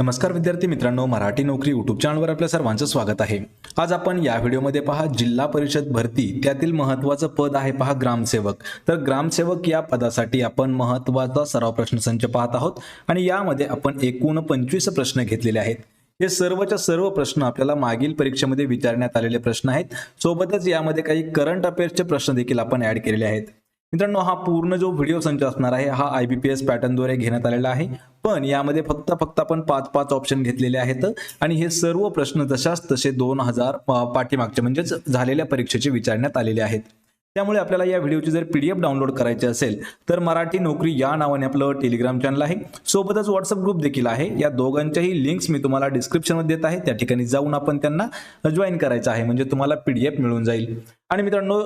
नमस्कार विद्यार्थी मित्रांनो मराठी नोकरी युट्यूब चॅनलवर आपल्या सर्वांचं स्वागत आहे. आज आपण या व्हिडिओमध्ये पहा जिल्हा परिषद भरती त्यातील महत्त्वाचं पद आहे पहा ग्रामसेवक. तर ग्रामसेवक या पदासाठी आपण महत्त्वाचा सराव प्रश्नसंच पाहत आहोत आणि यामध्ये आपण एकूण पंचवीस प्रश्न घेतलेले आहेत. हे सर्वच्या सर्व प्रश्न आपल्याला मागील परीक्षेमध्ये विचारण्यात आलेले प्रश्न आहेत. सोबतच यामध्ये काही करंट अफेअर्सचे प्रश्न देखील आपण ऍड केलेले आहेत. मित्रांनो हा पूर्ण जो व्हिडिओ संच असणार आहे हा आय बी पी एस पॅटर्नद्वारे घेण्यात आलेला आहे. पण यामध्ये फक्त फक्त आपण पाच पाच ऑप्शन घेतलेले आहेत. आणि हे सर्व प्रश्न जशाच तसे दोन हजार पाठीमागचे म्हणजेच झालेल्या परीक्षेचे विचारण्यात आलेले आहेत. त्यामुळे आपल्याला या व्हिडिओची जर पीडीएफ डाउनलोड करायची असेल तर मराठी नोकरी या नावाने आपलं टेलिग्राम चॅनल आहे. सोबतच व्हॉट्सअप ग्रुप देखील आहे. या दोघांच्याही लिंक्स मी तुम्हाला डिस्क्रिप्शनमध्ये देत आहे. त्या ठिकाणी जाऊन आपण त्यांना जॉईन करायचं आहे. म्हणजे तुम्हाला पीडीएफ मिळून जाईल. आणि मित्रांनो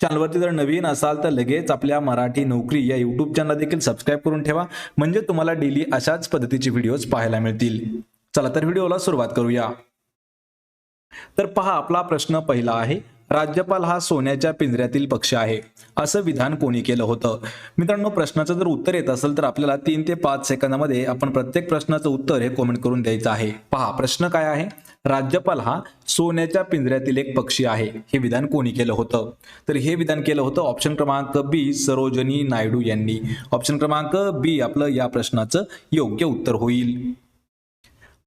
चॅनलवरती जर नवीन असाल तर लगेच आपल्या मराठी नोकरी या युट्यूब चॅनल देखील सबस्क्राईब करून ठेवा. म्हणजे तुम्हाला डेली अशाच पद्धतीचे व्हिडिओज पाहायला मिळतील. चला तर व्हिडिओला सुरुवात करूया. तर पहा आपला प्रश्न पहिला आहे राज्यपाल हा सोन्याच्या पिंजऱ्यातील पक्ष आहे असं विधान कोणी केलं होतं? मित्रांनो प्रश्नाचं जर उत्तर येत असेल तर आपल्याला तीन ते पाच सेकंदामध्ये आपण प्रत्येक प्रश्नाचं उत्तर हे कॉमेंट करून द्यायचं आहे. पहा प्रश्न काय आहे? राज्यपाल हा सोन्याच्या पिंजऱ्यातील एक पक्षी आहे. हे विधान कोणी केलं होतं? तर हे विधान केलं होतं ऑप्शन क्रमांक बी सरोजनी नायडू यांनी. ऑप्शन क्रमांक बी आपलं या प्रश्नाचं योग्य उत्तर होईल.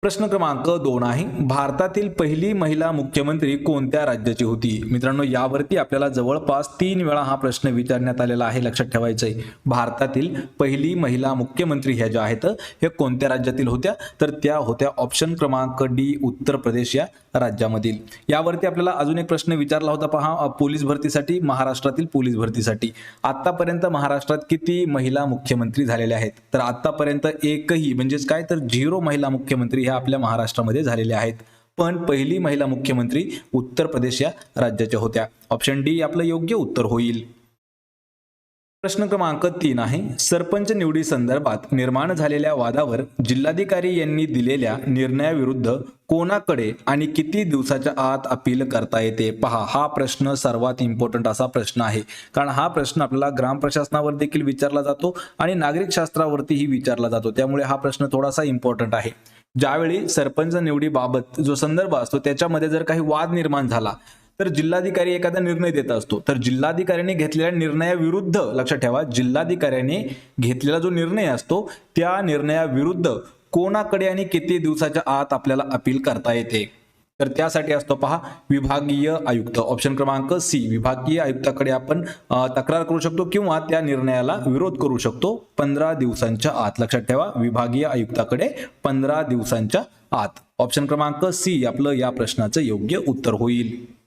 प्रश्न क्रमांक दोन आहे. भारतातील पहिली महिला मुख्यमंत्री कोणत्या राज्याची होती? मित्रांनो यावरती आपल्याला जवळपास तीन वेळा हा प्रश्न विचारण्यात आलेला आहे लक्षात ठेवायचं आहे भारतातील पहिली महिला मुख्यमंत्री ह्या ज्या आहेत हे कोणत्या राज्यातील होत्या? तर त्या होत्या ऑप्शन क्रमांक डी उत्तर प्रदेश या राज्यामधील. यावरती आपल्याला अजून एक प्रश्न विचारला होता पहा पोलीस भरतीसाठी महाराष्ट्रातील पोलीस भरतीसाठी. आतापर्यंत महाराष्ट्रात किती महिला मुख्यमंत्री झालेल्या आहेत? तर आतापर्यंत एकही म्हणजेच काय? तर झिरो महिला मुख्यमंत्री ह्या आपल्या महाराष्ट्रामध्ये झालेल्या आहेत. पण पहिली महिला मुख्यमंत्री उत्तर प्रदेश या राज्याच्या होत्या. ऑप्शन डी आपलं योग्य उत्तर होईल. प्रश्न क्रमांक तीन आहे. सरपंच निवडी संदर्भात निर्माण झालेल्या वादावर जिल्हाधिकारी यांनी दिलेल्या निर्णयाविरुद्ध कोणाकडे आणि किती दिवसाच्या आत अपील करता येते? पहा हा प्रश्न सर्वात इम्पॉर्टंट असा प्रश्न आहे. कारण हा प्रश्न आपल्याला ग्राम प्रशासनावर देखील विचारला जातो आणि नागरिक शास्त्रावरतीही विचारला जातो. त्यामुळे हा प्रश्न थोडासा इम्पॉर्टंट आहे. ज्यावेळी सरपंच निवडीबाबत जो संदर्भ असतो त्याच्यामध्ये जर काही वाद निर्माण झाला तर जिल्हाधिकारी एखादा निर्णय देत असतो. तर जिल्हाधिकाऱ्यांनी घेतलेल्या निर्णयाविरुद्ध लक्षात ठेवा जिल्हाधिकाऱ्याने घेतलेला जो निर्णय असतो त्या निर्णयाविरुद्ध कोणाकडे आणि किती दिवसाच्या आत आपल्याला अपील करता येते? तर त्यासाठी असतो पहा विभागीय आयुक्त. ऑप्शन क्रमांक सी विभागीय आयुक्ताकडे आपण तक्रार करू शकतो किंवा त्या निर्णयाला विरोध करू शकतो पंधरा दिवसांच्या आत. लक्षात ठेवा विभागीय आयुक्ताकडे पंधरा दिवसांच्या आत. ऑप्शन क्रमांक सी आपलं या प्रश्नाचं योग्य उत्तर होईल.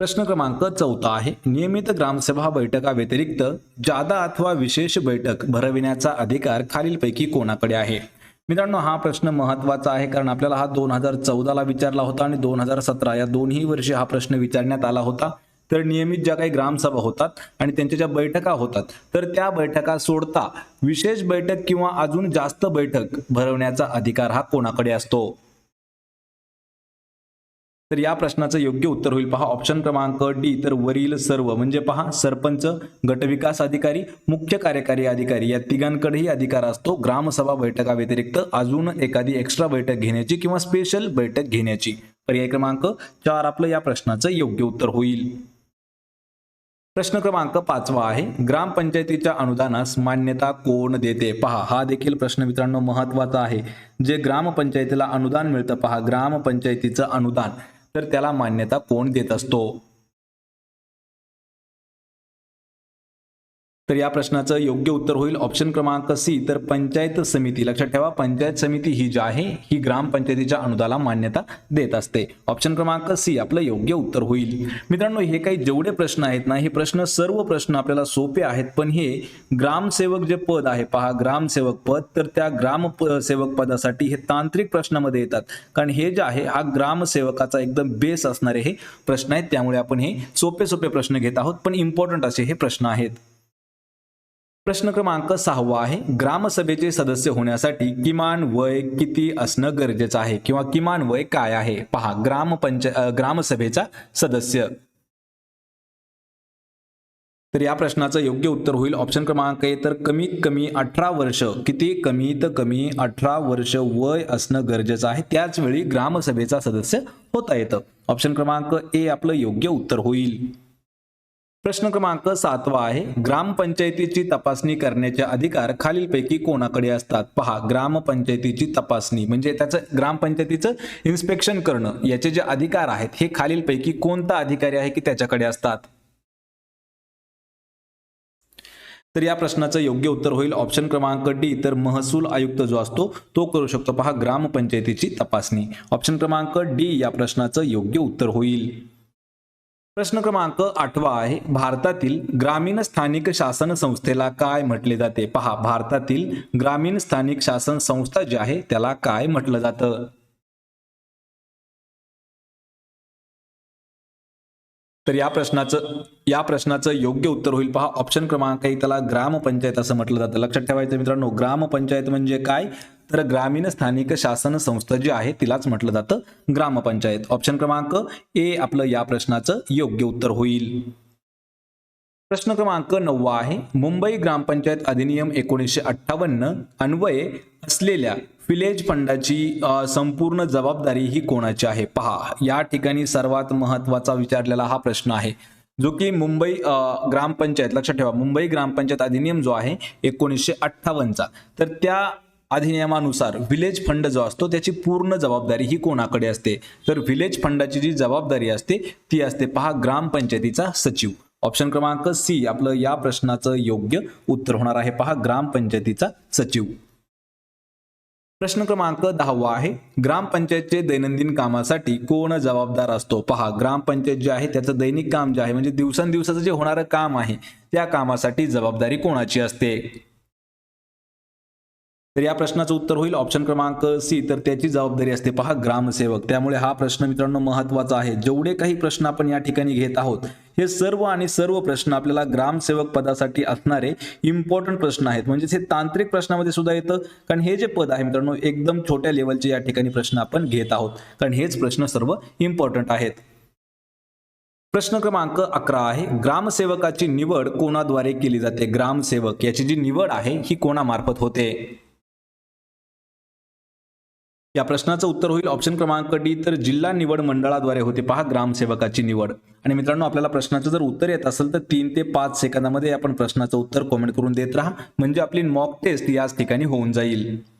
प्रश्न क्रमांक चौथा आहे. नियमित ग्रामसभा बैठका व्यतिरिक्त जादा अथवा विशेष बैठक भरविण्याचा अधिकार खालीलपैकी कोणाकडे आहे? मित्रांनो हा प्रश्न महत्त्वाचा आहे कारण आपल्याला हा दोन हजार चौदाला विचारला होता आणि दोन हजार सतरा या दोन्ही वर्षी हा प्रश्न विचारण्यात आला होता. तर नियमित ज्या काही ग्रामसभा होतात आणि त्यांच्या ज्या बैठका होतात तर त्या बैठका सोडता विशेष बैठक किंवा अजून जास्त बैठक भरवण्याचा अधिकार हा कोणाकडे असतो? तर या प्रश्नाचं योग्य उत्तर होईल. पहा ऑप्शन क्रमांक डी तर वरील सर्व म्हणजे पहा सरपंच गटविकास अधिकारी मुख्य कार्यकारी अधिकारी या तिघांकडेही अधिकार असतो. ग्रामसभा बैठका व्यतिरिक्त अजून एखादी एक्स्ट्रा बैठक घेण्याची किंवा स्पेशल बैठक घेण्याची. पर्याय क्रमांक चार आपलं या प्रश्नाचं योग्य उत्तर होईल. प्रश्न क्रमांक पाचवा आहे. ग्रामपंचायतीच्या अनुदानास मान्यता कोण देते? पहा हा देखील प्रश्न मित्रांनो महत्त्वाचा आहे. जे ग्रामपंचायतीला अनुदान मिळतं पहा ग्रामपंचायतीचं अनुदान. तर त्याला मान्यता कोण देत असतो? तर या प्रश्नाचं योग्य उत्तर होईल. ऑप्शन क्रमांक सी तर पंचायत समिती. लक्षात ठेवा पंचायत समिती ही जी आहे ही ग्रामपंचायतीच्या अनुदाला मान्यता देत असते. ऑप्शन क्रमांक सी आपलं योग्य उत्तर होईल. मित्रांनो हे काही जेवढे प्रश्न आहेत ना हे प्रश्न सर्व प्रश्न आपल्याला सोपे आहेत पण हे ग्रामसेवक जे पद आहे पहा ग्रामसेवक पद तर त्या ग्राम सेवक पदासाठी हे तांत्रिक प्रश्नामध्ये येतात. कारण हे जे आहे हा ग्रामसेवकाचा एकदम बेस असणारे हे प्रश्न आहेत त्यामुळे आपण हे सोपे सोपे प्रश्न घेत आहोत पण इम्पॉर्टंट असे हे प्रश्न आहेत. प्रश्न क्रमांक सहावा आहे. ग्रामसभेचे सदस्य होण्यासाठी किमान वय किती असणं गरजेचं आहे किंवा किमान वय काय आहे? पहा ग्रामपंच ग्रामसभेचा सदस्य. तर या प्रश्नाचं योग्य उत्तर होईल. ऑप्शन क्रमांक आहे तर कमीत कमी अठरा वर्ष. किती कमीत कमी अठरा वर्ष वय असणं गरजेचं आहे. त्याच वेळी ग्रामसभेचा सदस्य होता येतं. ऑप्शन क्रमांक ए आपलं योग्य उत्तर होईल. प्रश्न क्रमांक सातवा आहे. ग्रामपंचायतीची तपासणी करण्याचे अधिकार खालीलपैकी कोणाकडे असतात? पहा ग्रामपंचायतीची तपासणी म्हणजे त्याचं ग्रामपंचायतीचं इन्स्पेक्शन करणं याचे जे अधिकार आहेत हे खालीलपैकी कोणता अधिकारी आहे की त्याच्याकडे असतात? तर या प्रश्नाचं योग्य उत्तर होईल. ऑप्शन क्रमांक डी तर महसूल आयुक्त जो असतो तो करू शकतो. पहा ग्रामपंचायतीची तपासणी. ऑप्शन क्रमांक डी या प्रश्नाचं योग्य उत्तर होईल. प्रश्न क्रमांक आठवा आहे. भारतातील ग्रामीण स्थानिक शासन संस्थेला काय म्हटले जाते? पहा भारतातील ग्रामीण स्थानिक शासन संस्था जी आहे त्याला काय म्हटलं जातं? तर या प्रश्नाचं या प्रश्नाचं योग्य उत्तर होईल. पहा ऑप्शन क्रमांक एक त्याला ग्रामपंचायत असं म्हटलं जातं. लक्षात ठेवायचं मित्रांनो ग्रामपंचायत म्हणजे काय? तर ग्रामीण स्थानिक शासन संस्था जी आहे तिलाच म्हटलं जातं ग्रामपंचायत. ऑप्शन क्रमांक ए आपलं या प्रश्नाचं योग्य उत्तर होईल. प्रश्न क्रमांक नववा आहे. मुंबई ग्रामपंचायत अधिनियम एकोणीसशे अठ्ठावन्न अन्वये असलेल्या विलेज फंडाची संपूर्ण जबाबदारी ही कोणाची आहे? पहा या ठिकाणी सर्वात महत्त्वाचा विचारलेला हा प्रश्न आहे जो की मुंबई ग्रामपंचायत लक्षात ठेवा मुंबई ग्रामपंचायत अधिनियम जो आहे एकोणीसशे अठ्ठावन्नचा. तर त्या अधिनियमानुसार विलेज फंड जो असतो त्याची पूर्ण जबाबदारी ही कोणाकडे असते? तर विलेज फंडाची जी जबाबदारी असते ती असते पहा ग्रामपंचायतीचा सचिव. ऑप्शन क्रमांक सी आपलं या प्रश्नाचं योग्य उत्तर होणार आहे. पहा ग्रामपंचायतीचा सचिव. प्रश्न क्रमांक दहावा आहे. ग्रामपंचायतचे दैनंदिन कामासाठी कोण जबाबदार असतो? पहा ग्रामपंचायत जे आहे त्याचं दैनिक काम जे आहे म्हणजे दिवसांदिवसाचं जे होणारं काम आहे त्या कामासाठी जबाबदारी कोणाची असते? तर या प्रश्नाचं उत्तर होईल ऑप्शन क्रमांक सी. तर त्याची जबाबदारी असते पहा ग्रामसेवक. त्यामुळे हा प्रश्न मित्रांनो महत्त्वाचा आहे. जेवढे काही प्रश्न आपण या ठिकाणी घेत आहोत हे सर्व आणि सर्व प्रश्न आपल्याला ग्रामसेवक पदासाठी असणारे इम्पॉर्टंट प्रश्न आहेत. म्हणजेच हे तांत्रिक प्रश्नामध्ये सुद्धा येतं. कारण हे जे पद आहे मित्रांनो एकदम छोट्या लेवलचे या ठिकाणी प्रश्न आपण घेत आहोत. कारण हेच प्रश्न सर्व इम्पॉर्टंट आहेत. प्रश्न क्रमांक अकरा आहे. ग्रामसेवकाची निवड कोणाद्वारे केली जाते? ग्रामसेवक. याची जी निवड आहे ही कोणामार्फत होते? या प्रश्नाचं उत्तर होईल ऑप्शन क्रमांक डी तर जिल्हा निवड मंडळाद्वारे होते. पहा ग्रामसेवकाची निवड. आणि मित्रांनो आपल्याला प्रश्नाचं जर उत्तर येत असेल तर तीन ते पाच सेकंदामध्ये आपण प्रश्नाचं उत्तर कॉमेंट करून देत राहा. म्हणजे आपली मॉक टेस्ट याच ठिकाणी होऊन जाईल.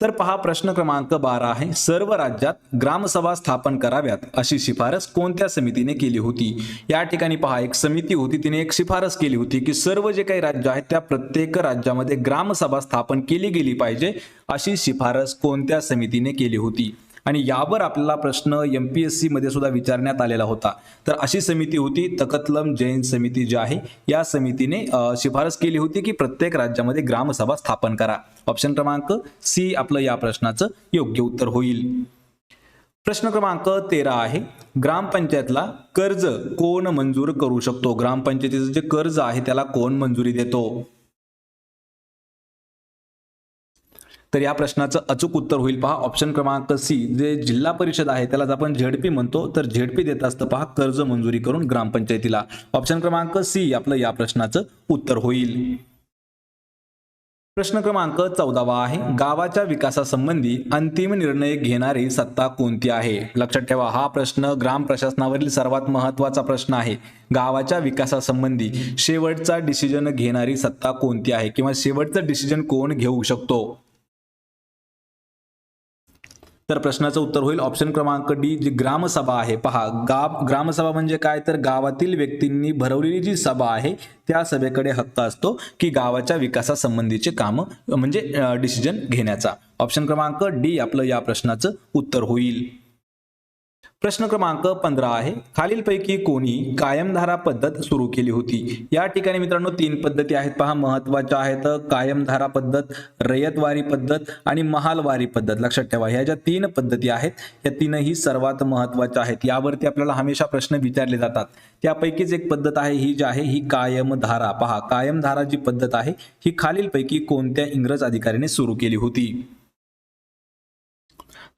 तर पहा प्रश्न क्रमांक बारा आहे. सर्व राज्यात ग्रामसभा स्थापन कराव्यात अशी शिफारस कोणत्या समितीने केली होती? या ठिकाणी पहा एक समिती होती तिने एक शिफारस केली होती की सर्व जे काही राज्य आहेत त्या प्रत्येक राज्यामध्ये ग्रामसभा स्थापन केली गेली पाहिजे अशी शिफारस कोणत्या समितीने केली होती? आणि यावर आपल्याला प्रश्न एम पी एस सीमध्ये सुद्धा विचारण्यात आलेला होता. तर अशी समिती होती तकतलम जैन समिती जी आहे या समितीने शिफारस केली होती की प्रत्येक राज्यामध्ये ग्रामसभा स्थापन करा. ऑप्शन क्रमांक सी आपलं या प्रश्नाचं योग्य उत्तर होईल. प्रश्न क्रमांक तेरा आहे ग्रामपंचायतला कर्ज कोण मंजूर करू शकतो? ग्रामपंचायतीचं जे कर्ज आहे त्याला कोण मंजुरी देतो? तर या प्रश्नाचं अचूक उत्तर होईल. पहा ऑप्शन क्रमांक सी जे जिल्हा परिषद आहे त्यालाच आपण झेडपी म्हणतो. तर झेडपी देत असतं पहा कर्ज मंजुरी करून ग्रामपंचायतीला. ऑप्शन क्रमांक सी आपलं या प्रश्नाचं उत्तर होईल. प्रश्न क्रमांक चौदावा आहे. गावाच्या विकासासंबंधी अंतिम निर्णय घेणारी सत्ता कोणती आहे? लक्षात ठेवा हा प्रश्न ग्राम प्रशासनावरील सर्वात महत्त्वाचा प्रश्न आहे. गावाच्या विकासासंबंधी शेवटचा डिसिजन घेणारी सत्ता कोणती आहे? किंवा शेवटचं डिसिजन कोण घेऊ शकतो? तर प्रश्नाचं उत्तर होईल. ऑप्शन क्रमांक डी जी ग्रामसभा आहे पहा. गाव ग्रामसभा म्हणजे काय? तर गावातील व्यक्तींनी भरवलेली जी सभा आहे त्या सभेकडे हक्क असतो की गावाच्या विकासासंबंधीचे काम म्हणजे डिसिजन घेण्याचा. ऑप्शन क्रमांक डी आपलं या प्रश्नाचं उत्तर होईल. प्रश्न क्रमांक पंधरा आहे. खालीलपैकी कोणी कायमधारा पद्धत सुरू केली होती? या ठिकाणी मित्रांनो तीन पद्धती आहेत. पहा महत्त्वाच्या आहेत. कायमधारा पद्धत रयतवारी पद्धत आणि महालवारी पद्धत. लक्षात ठेवा ह्या ज्या तीन पद्धती आहेत या तीनही सर्वात महत्त्वाच्या आहेत. यावरती आपल्याला हमेशा प्रश्न विचारले जातात. त्यापैकीच एक पद्धत आहे ही जी आहे ही कायमधारा. पहा कायमधारा जी पद्धत आहे ही खालीलपैकी कोणत्या इंग्रज अधिकाऱ्याने सुरू केली होती?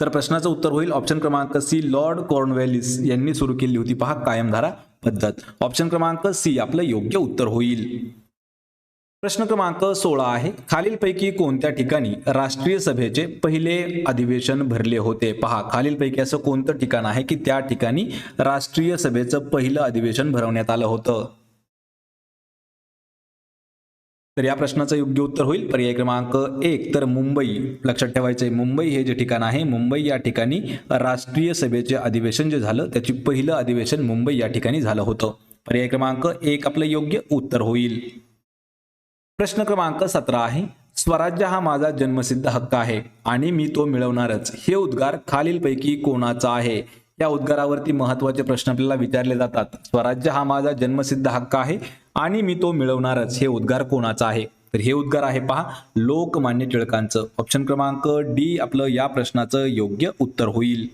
तर प्रश्नाचं उत्तर होईल. ऑप्शन क्रमांक सी लॉर्ड कॉर्नवेलिस यांनी सुरू केली होती. पहा कायमधारा पद्धत. ऑप्शन क्रमांक सी आपलं योग्य उत्तर होईल. प्रश्न क्रमांक सोळा आहे. खालीलपैकी कोणत्या ठिकाणी राष्ट्रीय सभेचे पहिले अधिवेशन भरले होते? पहा खालीलपैकी असं कोणतं ठिकाण आहे की त्या ठिकाणी राष्ट्रीय सभेचं पहिलं अधिवेशन भरवण्यात आलं होतं? तर या प्रश्नाचं योग्य उत्तर होईल. पर्याय क्रमांक एक. तर मुंबई. लक्षात ठेवायचं आहे मुंबई हे जे ठिकाण आहे मुंबई या ठिकाणी राष्ट्रीय सभेचे अधिवेशन जे झालं त्याची पहिलं अधिवेशन मुंबई या ठिकाणी झालं होतं. पर्याय क्रमांक एक आपलं योग्य उत्तर होईल. प्रश्न क्रमांक सतरा आहे. स्वराज्य हा माझा जन्मसिद्ध हक्क आहे आणि मी तो मिळवणारच. हे उद्गार खालीलपैकी कोणाचा आहे? या उद्गारावरती महत्त्वाचे प्रश्न आपल्याला विचारले जातात. स्वराज्य हा माझा जन्मसिद्ध हक्क आहे आणि मी तो मिळवणारच. हे उद्गार कोणाचा आहे? तर हे उद्गार आहे पहा लोकमान्य टिळकांचं. ऑप्शन क्रमांक डी आपलं या प्रश्नाचं योग्य उत्तर होईल.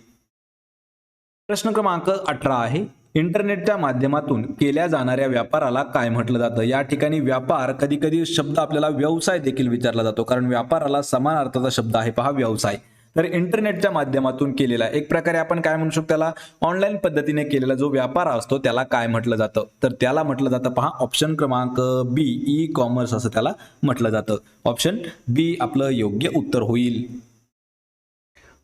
प्रश्न क्रमांक अठरा आहे. इंटरनेटच्या माध्यमातून केल्या जाणाऱ्या व्यापाराला काय म्हटलं जातं? या ठिकाणी व्यापार कधी कधी शब्द आपल्याला व्यवसाय देखील विचारला जातो. कारण व्यापाराला समान अर्थाचा शब्द आहे पहा व्यवसाय. तर इंटरनेटच्या माध्यमातून केलेला एक प्रकारे आपण काय म्हणू शकतो त्याला? ऑनलाईन पद्धतीने केलेला जो व्यापार असतो त्याला काय म्हटलं जातं? तर त्याला म्हटलं जातं पहा ऑप्शन क्रमांक बी ई कॉमर्स असं त्याला म्हटलं जातं. ऑप्शन बी आपलं योग्य उत्तर होईल.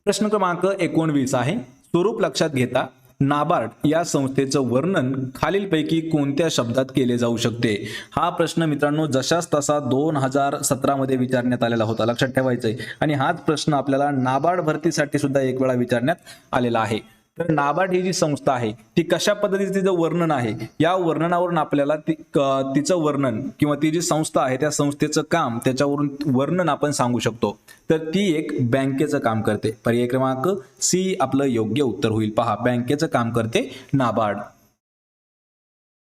प्रश्न क्रमांक एकोणवीस आहे. स्वरूप लक्षात घेता नाबार्ड या संस्थेचं वर्णन खालीलपैकी कोणत्या शब्दात केले जाऊ शकते? हा प्रश्न मित्रांनो जशाच तसा दोन हजार सतरामध्ये विचारण्यात आलेला होता. लक्षात ठेवायचंय. आणि हाच प्रश्न आपल्याला नाबार्ड भरतीसाठी सुद्धा एक वेळा विचारण्यात आलेला आहे. तर नाबार्ड ही जी संस्था आहे ती कशा पद्धतीचं तिचं वर्णन आहे? या वर्णनावरून आपल्याला ती तिचं वर्णन किंवा ती जी संस्था आहे त्या संस्थेचं काम त्याच्यावरून वर्णन आपण सांगू शकतो. तर ती एक बँकेचं काम करते. पर्याय क्रमांक सी आपलं योग्य उत्तर होईल. पहा बँकेचं काम करते नाबार्ड.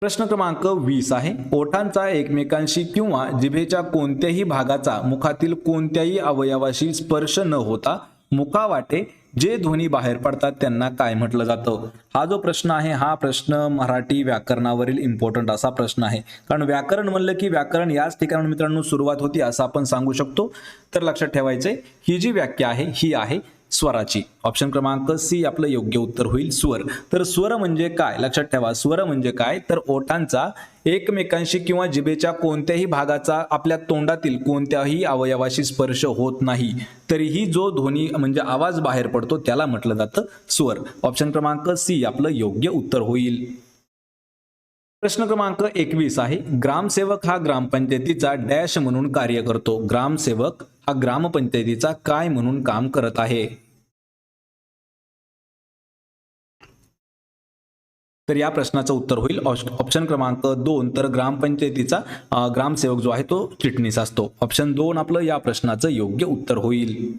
प्रश्न क्रमांक वीस आहे. ओठांचा एकमेकांशी किंवा जिभेच्या कोणत्याही भागाचा मुखातील कोणत्याही अवयवाशी स्पर्श न होता मुखावाटे जे ध्वनी बाहेर पडतात त्यांना काय म्हटलं जातं? हा जो प्रश्न आहे हा प्रश्न मराठी व्याकरणावरील इम्पॉर्टंट असा प्रश्न आहे. कारण व्याकरण म्हणलं की व्याकरण याच ठिकाणी मित्रांनो सुरुवात होती असं आपण सांगू शकतो. तर लक्षात ठेवायचंय ही जी व्याख्या आहे ही आहे. स्वराची. ऑप्शन क्रमांक सी आपलं योग्य उत्तर होईल स्वर. तर स्वर म्हणजे काय? लक्षात ठेवा स्वर म्हणजे काय? तर ओठांचा एकमेकांशी किंवा जिभेच्या कोणत्याही भागाचा आपल्या तोंडातील कोणत्याही अवयवाशी स्पर्श होत नाही. तरीही जो ध्वनी म्हणजे आवाज बाहेर पडतो त्याला म्हटलं जातं स्वर. ऑप्शन क्रमांक सी आपलं योग्य उत्तर होईल. प्रश्न क्रमांक एकवीस आहे. ग्रामसेवक हा ग्रामपंचायतीचा डॅश म्हणून कार्य करतो. ग्रामसेवक हा ग्रामपंचायतीचा काय म्हणून काम करत आहे? तर या प्रश्नाचं उत्तर होईल. ऑप्शन क्रमांक दोन. तर ग्रामपंचायतीचा ग्रामसेवक जो आहे तो चिटणीस असतो. ऑप्शन दोन आपलं या प्रश्नाचं योग्य उत्तर होईल.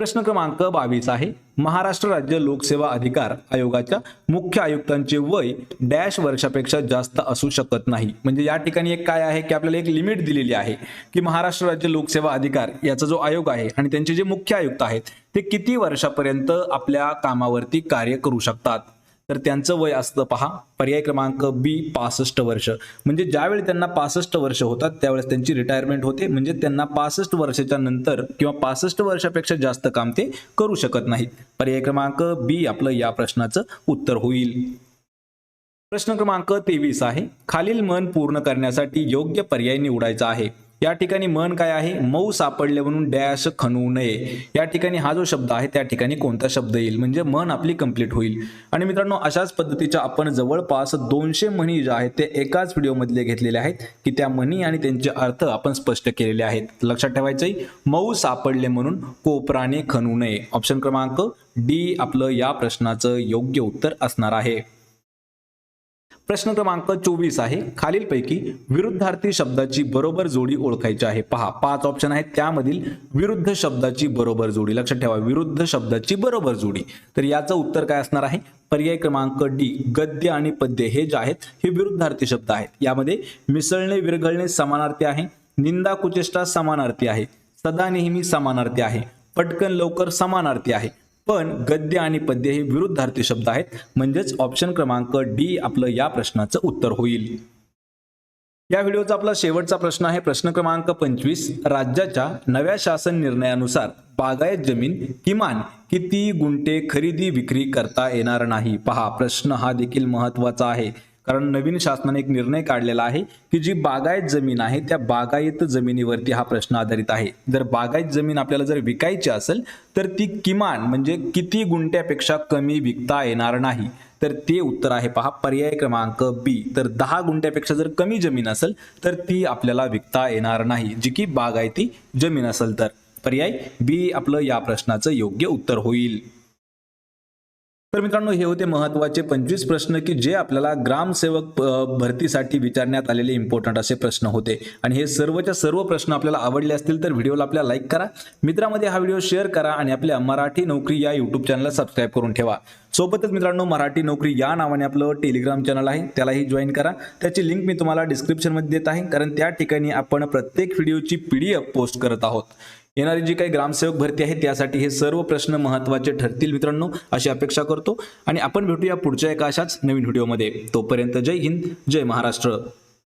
प्रश्न क्रमांक बावीस आहे. महाराष्ट्र राज्य लोकसेवा अधिकार आयोगाच्या मुख्य आयुक्तांचे वय डॅश वर्षापेक्षा जास्त असू शकत नाही. म्हणजे या ठिकाणी एक काय आहे की आपल्याला एक लिमिट दिलेली आहे की महाराष्ट्र राज्य लोकसेवा अधिकार याचा जो आयोग आहे आणि त्यांचे जे मुख्य आयुक्त आहेत ते किती वर्षापर्यंत आपल्या कामावरती कार्य करू शकतात? तर त्यांचं वय असतं पहा पर्याय क्रमांक बी पासष्ट वर्ष. म्हणजे ज्यावेळी त्यांना पासष्ट वर्ष होतात त्यावेळेस त्यांची रिटायरमेंट होते. म्हणजे त्यांना पासष्ट वर्षाच्या नंतर किंवा पासष्ट वर्षापेक्षा जास्त काम ते करू शकत नाहीत. पर्याय क्रमांक बी आपलं या प्रश्नाचं उत्तर होईल. प्रश्न क्रमांक तेवीस आहे. खालील मन पूर्ण करण्यासाठी योग्य पर्याय निवडायचा आहे. या ठिकाणी मन काय आहे? मऊ सापडले म्हणून डॅश खणू नये. या ठिकाणी हा जो शब्द आहे त्या ठिकाणी कोणता शब्द येईल? म्हणजे मन आपली कंप्लीट होईल. आणि मित्रांनो अशाच पद्धतीच्या आपण जवळपास दोनशे म्हणी ज्या आहेत ते एकाच व्हिडिओमधले घेतलेले आहेत की त्या म्हणी आणि त्यांचे अर्थ आपण स्पष्ट केलेले आहेत. लक्षात ठेवायचंय मऊ सापडले म्हणून कोपराने खणू नये. ऑप्शन क्रमांक डी आपलं या प्रश्नाचं योग्य उत्तर असणार आहे. प्रश्न क्रमांक चोवीस आहे. खालीलपैकी विरुद्धार्थी शब्दाची बरोबर जोडी ओळखायची आहे. पहा पाच ऑप्शन आहेत. त्यामधील विरुद्ध शब्दाची बरोबर जोडी. लक्षात ठेवा विरुद्ध शब्दाची बरोबर जोडी. तर याचं उत्तर काय असणार आहे? पर्याय क्रमांक डी गद्य आणि पद्य. हे जे आहेत हे विरुद्धार्थी शब्द आहेत. यामध्ये मिसळणे विरघळणे समानार्थी आहे. निंदा कुचेष्टा समानार्थी आहे. सदा नेहमी समानार्थी आहे. पटकन लवकर समानार्थी आहे. पण गद्य आणि पद्य हे विरुद्धार्थी शब्द आहेत. म्हणजेच ऑप्शन क्रमांक डी आपलं या प्रश्नाचं उत्तर होईल. या व्हिडिओचा आपला शेवटचा प्रश्न आहे. प्रश्न क्रमांक पंचवीस. राज्याच्या नव्या शासन निर्णयानुसार बागायत जमीन किमान किती गुंठे खरेदी विक्री करता येणार नाही? पहा प्रश्न हा देखील महत्त्वाचा आहे. कारण नवीन शासनाने एक निर्णय काढलेला आहे की जी बागायत जमीन आहे त्या बागायत जमिनीवरती हा प्रश्न आधारित आहे. जर बागायत जमीन आपल्याला जर विकायची असेल तर ती किमान म्हणजे किती गुंठ्यापेक्षा कमी विकता येणार नाही. तर ते उत्तर आहे पहा पर्याय क्रमांक बी. तर दहा गुंठ्यापेक्षा जर कमी जमीन असेल तर ती आपल्याला विकता येणार नाही. जी की बागायती जमीन असेल तर. पर्याय बी आपलं या प्रश्नाचं योग्य उत्तर होईल. तर मित्रांनो हे होते महत्त्वाचे पंचवीस प्रश्न की जे आपल्याला ग्रामसेवक भरतीसाठी विचारण्यात आलेले इम्पॉर्टंट असे प्रश्न होते. आणि हे सर्वच्या सर्व प्रश्न आपल्याला आवडले असतील तर व्हिडिओला आपल्या लाईक करा. मित्रामध्ये हा व्हिडिओ शेअर करा आणि आपल्या मराठी नोकरी या युट्यूब चॅनलला सबस्क्राईब करून ठेवा. सोबतच मित्रांनो मराठी नोकरी या नावाने आपलं टेलिग्राम चॅनल आहे त्यालाही जॉईन करा. त्याची लिंक मी तुम्हाला डिस्क्रिप्शनमध्ये देत आहे कारण त्या ठिकाणी आपण प्रत्येक व्हिडिओची पीडीएफ पोस्ट करत आहोत. येणारी जी काही ग्रामसेवक भरती आहे त्यासाठी हे सर्व प्रश्न महत्त्वाचे ठरतील मित्रांनो अशी अपेक्षा करतो. आणि आपण भेटूया पुढच्या एका अशाच नवीन व्हिडिओमध्ये. तोपर्यंत जय हिंद जय महाराष्ट्र.